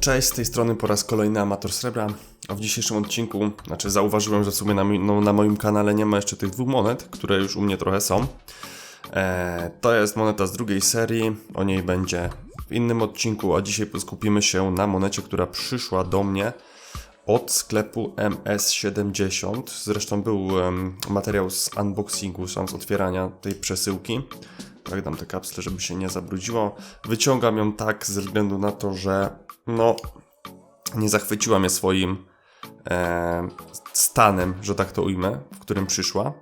Cześć, z tej strony po raz kolejny Amator Srebra. A w dzisiejszym odcinku, znaczy zauważyłem, że w sumie na, no, na moim kanale nie ma jeszcze tych dwóch monet, które już u mnie trochę są. E, to jest moneta z drugiej serii, o niej będzie w innym odcinku, a dzisiaj skupimy się na monecie, która przyszła do mnie od sklepu MS70. Zresztą był em, materiał z unboxingu, sam z otwierania tej przesyłki. Tak dam te kapsle, żeby się nie zabrudziło. Wyciągam ją tak ze względu na to, że no nie zachwyciła mnie swoim e, stanem, że tak to ujmę, w którym przyszła.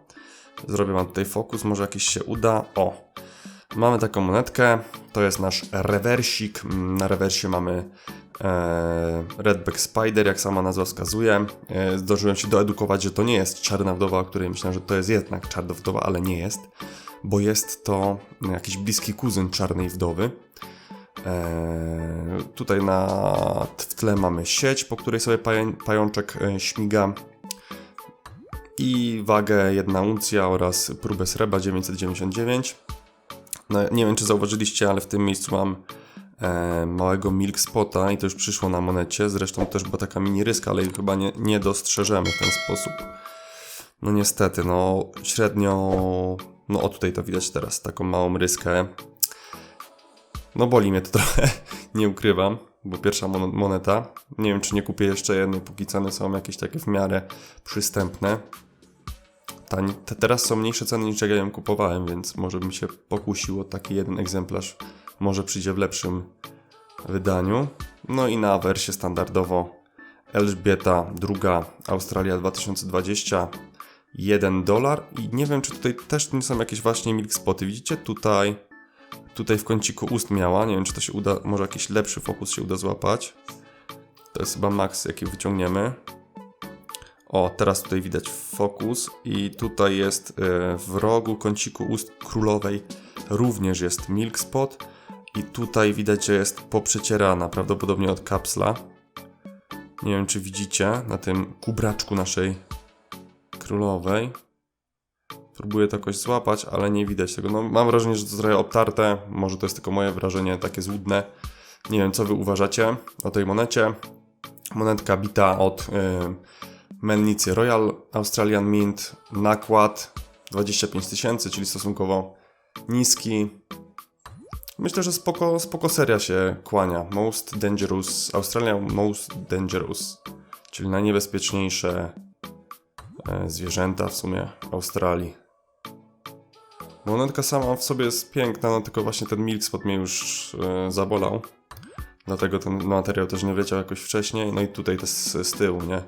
Zrobię wam tutaj fokus, może jakiś się uda. O, mamy taką monetkę, to jest nasz rewersik. Na rewersie mamy e, Redback Spider, jak sama nazwa wskazuje. E, zdążyłem się doedukować, że to nie jest czarna wdowa, o której myślałem, że to jest jednak czarna wdowa, ale nie jest, bo jest to jakiś bliski kuzyn czarnej wdowy. Eee, tutaj na, w tle mamy sieć, po której sobie pajączek e, śmiga i wagę 1 uncja oraz próbę srebra 999. No, nie wiem, czy zauważyliście, ale w tym miejscu mam e, małego milk spota i to już przyszło na monecie. Zresztą też była taka mini ryska, ale jej chyba nie, nie dostrzeżemy w ten sposób. No niestety, no średnio, no o tutaj to widać teraz, taką małą ryskę. No boli mnie to trochę, nie ukrywam, bo pierwsza mon- moneta. Nie wiem, czy nie kupię jeszcze jednej, póki ceny są jakieś takie w miarę przystępne. Te teraz są mniejsze ceny niż jak ja ją kupowałem, więc może bym się pokusił o taki jeden egzemplarz. Może przyjdzie w lepszym wydaniu. No i na wersję standardowo Elżbieta II, Australia 2020, 1 dolar. I nie wiem, czy tutaj też nie są jakieś właśnie milk spoty. Widzicie tutaj tutaj w kąciku ust miała. Nie wiem, czy to się uda, może jakiś lepszy fokus się uda złapać. To jest chyba max, jaki wyciągniemy. O, teraz tutaj widać fokus i tutaj jest e, w rogu kąciku ust królowej również jest milk spot i tutaj widać, że jest poprzecierana, prawdopodobnie od kapsla. Nie wiem, czy widzicie na tym kubraczku naszej królowej. Próbuję to jakoś złapać, ale nie widać tego. No, mam wrażenie, że to trochę obtarte. Może to jest tylko moje wrażenie, takie złudne. Nie wiem, co wy uważacie o tej monecie. Monetka bita od y, mennicy Royal Australian Mint. Nakład 25 tysięcy, czyli stosunkowo niski. Myślę, że spoko, spoko seria się kłania. Most Dangerous, Australia Most Dangerous, czyli najniebezpieczniejsze zwierzęta w sumie Australii. Monetka sama w sobie jest piękna, no tylko właśnie ten milk spot mnie już e, zabolał. Dlatego ten materiał też nie wleciał jakoś wcześniej. No i tutaj te z, z tyłu, nie?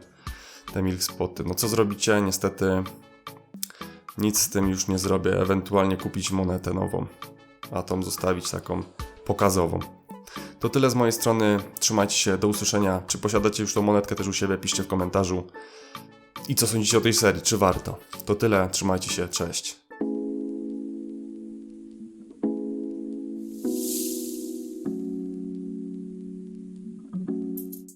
Te milk spoty. No co zrobicie? Niestety nic z tym już nie zrobię. Ewentualnie kupić monetę nową, a tą zostawić taką pokazową. To tyle z mojej strony. Trzymajcie się, do usłyszenia. Czy posiadacie już tą monetkę też u siebie? Piszcie w komentarzu. I co sądzicie o tej serii? Czy warto? To tyle, trzymajcie się, cześć.